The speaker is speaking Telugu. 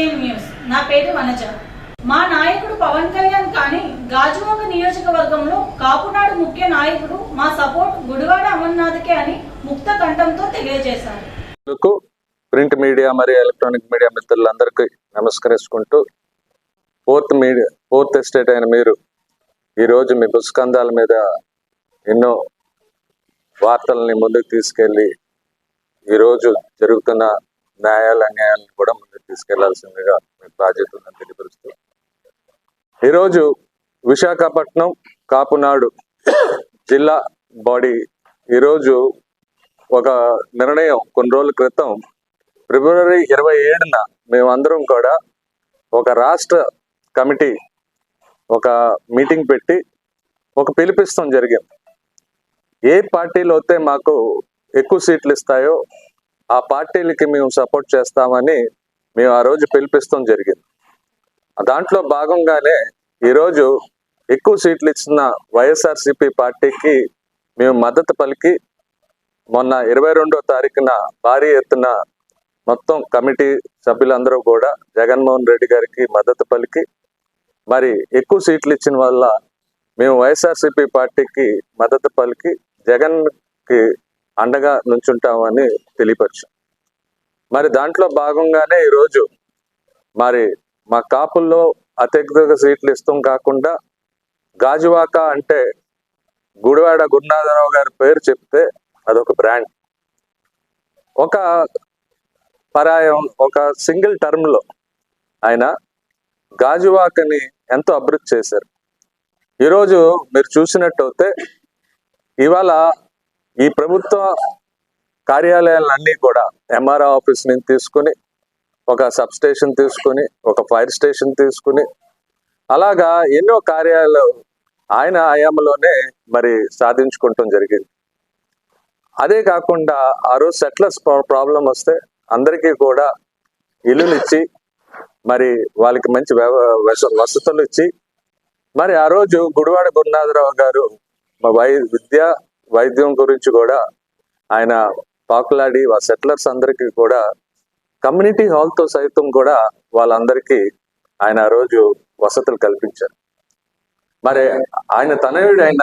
Welcome news. నా పేరు వనజ. మా నాయకుడు పవన్ కళ్యాణ్ కానీ గాజువాక నియోజకవర్గంలో కాపునాడు ముఖ్య నాయకుడు మా సపోర్ట్ గుడివాడ అమర్నాథ్కే అని ముక్త కంఠంతో తెలియజేశారు. ప్రింట్ మీడియా మరియు ఎలక్ట్రానిక్ మీడియా మిత్రులందరికీ నమస్కరించుకుంటూ ఫోర్త్ మీడియా ఫోర్త్ ఎస్టేట్ అయిన మీరు ఈరోజు మీ పుస్తకందాల మీద ఎన్నో వార్తల్ని ముందుకు తీసుకెళ్ళి ఈరోజు జరుగుతున్న న్యాయాలు అన్యాయాలను కూడా ముందుకు తీసుకెళ్ళాల్సిందిగా మీకు బాధ్యత ఉందని తెలియపరుస్తూ. ఈరోజు విశాఖపట్నం కాపునాడు జిల్లా బాడీ ఈరోజు ఒక నిర్ణయం కొన్ని రోజుల క్రితం ఫిబ్రవరి ఇరవై ఏడున మేమందరం కూడా ఒక రాష్ట్ర కమిటీ ఒక మీటింగ్ పెట్టి ఒక పిలిపిస్తాం జరిగింది. ఏ పార్టీలు వస్తే మాకు ఎక్కువ సీట్లు ఇస్తాయో ఆ పార్టీలకి మేము సపోర్ట్ చేస్తామని మేము ఆ రోజు పిలిపిస్తాం జరిగింది. దాంట్లో భాగంగానే ఈరోజు ఎక్కువ సీట్లు ఇచ్చిన వైఎస్ఆర్సిపి పార్టీకి మేము మద్దతు పలికి మొన్న ఇరవై రెండో తారీఖున భారీ ఎత్తున మొత్తం కమిటీ సభ్యులందరూ కూడా జగన్మోహన్ రెడ్డి గారికి మద్దతు పలికి మరి ఎక్కువ సీట్లు ఇచ్చిన వల్ల మేము వైఎస్ఆర్సీపీ పార్టీకి మద్దతు పలికి జగన్కి అండగా నుంచుంటామని తెలియపరచు. మరి దాంట్లో భాగంగానే ఈరోజు మరి మా కాపుల్లో అత్యధిక సీట్లు ఇస్తాం కాకుండా గాజువాక అంటే గుడివాడ గురునాథరావు గారి పేరు చెప్తే అదొక బ్రాండ్. ఒక పరాయం ఒక సింగిల్ టర్మ్లో ఆయన గాజువాకని ఎంతో అభివృద్ధి చేశారు. ఈరోజు మీరు చూసినట్టయితే ఇవాళ ఈ ప్రభుత్వ కార్యాలయాలన్నీ కూడా ఎంఆర్ఓ ఆఫీస్ నుంచి తీసుకుని ఒక సబ్ స్టేషన్ తీసుకుని ఒక ఫైర్ స్టేషన్ తీసుకుని అలాగా ఎన్నో కార్యాలయాలు ఆయన ఆయామలోనే మరి సాధించుకుంటాం జరిగింది. అదే కాకుండా ఆ రోజు సెటిలర్స్ ప్రాబ్లం వస్తే అందరికీ కూడా ఇల్లులు ఇచ్చి మరి వాళ్ళకి మంచి వ్యవ- వసతులు ఇచ్చి మరి ఆ రోజు గుడివాడ గురునాథరావు గారు మా వై విద్య వైద్యం గురించి కూడా ఆయన పాకులాడి ఆ సెటిలర్స్ అందరికీ కూడా కమ్యూనిటీ హాల్తో సైతం కూడా వాళ్ళందరికీ ఆయన ఆ రోజు వసతులు కల్పించారు. మరి ఆయన తనయుడు అయిన